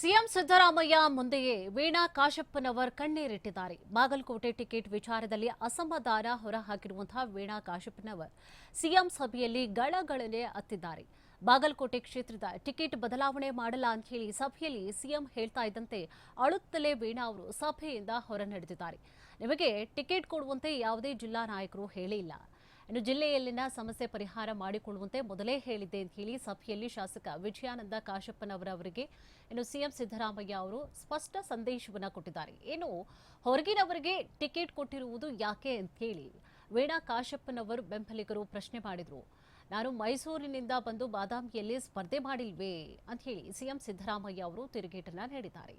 CM Siddaramaiah ಮುಂದೆಯೇ ವೀಣಾ ಕಾಶಪ್ಪನವರ್ ಕಣ್ಣೀರಿಟ್ಟಿದ್ದಾರೆ. Bagalkot ticket ವಿಚಾರದಲ್ಲಿ ಅಸಮಾಧಾನ ಹೊರಹಾಕಿರುವಂತಹ ವೀಣಾ ಕಾಶಪ್ಪನವರ್ ಸಿಎಂ ಸಭೆಯಲ್ಲಿ ಗಳಗಳನೆ ಅತ್ತಿದ್ದಾರೆ ಬಾಗಲಕೋಟೆ ಕ್ಷೇತ್ರದ ಟಿಕೆಟ್ ಬದಲಾವಣೆ ಮಾಡಲ್ಲ ಅಂತ ಹೇಳಿ ಸಭೆಯಲ್ಲಿ ಸಿಎಂ ಹೇಳ್ತಾ ಇದ್ದಂತೆ ಅಳುತ್ತಲೇ ವೀಣಾ ಅವರು ಸಭೆಯಿಂದ ಹೊರ ನಡೆದಿದ್ದಾರೆ ನಿಮಗೆ ಟಿಕೆಟ್ ಕೊಡುವಂತೆ ಯಾವುದೇ ಜಿಲ್ಲಾ ನಾಯಕರು ಹೇಳಿಲ್ಲ. ಇನ್ನು ಜಿಲ್ಲೆಯಲ್ಲಿನ ಸಮಸ್ಯೆ ಪರಿಹಾರ ಮಾಡಿಕೊಳ್ಳುವಂತೆ ಮೊದಲೇ ಹೇಳಿದ್ದೆ ಅಂತ ಹೇಳಿ ಸಭೆಯಲ್ಲಿ ಶಾಸಕ ವಿಜಯಾನಂದ ಕಾಶಪ್ಪನವರವರಿಗೆ ಇನ್ನು ಸಿಎಂ ಸಿದ್ದರಾಮಯ್ಯ ಅವರು ಸ್ಪಷ್ಟ ಸಂದೇಶವನ್ನ ಕೊಟ್ಟಿದ್ದಾರೆ. ಇನ್ನು ಹೊರಗಿನವರಿಗೆ ಟಿಕೆಟ್ ಕೊಟ್ಟಿರುವುದು ಯಾಕೆ ಅಂತ ಹೇಳಿ ವೀಣಾ ಕಾಶಪ್ಪನವರು ಬೆಂಬಲಿಗರು ಪ್ರಶ್ನೆ ಮಾಡಿದ್ರು. ನಾನು ಮೈಸೂರಿನಿಂದ ಬಂದು ಬಾದಾಮಿಯಲ್ಲಿ ಸ್ಪರ್ಧೆ ಮಾಡಿಲ್ವೇ ಅಂತ ಹೇಳಿ ಸಿಎಂ ಸಿದ್ದರಾಮಯ್ಯ ಅವರು ತಿರುಗೇಟನ್ನ ನೀಡಿದ್ದಾರೆ.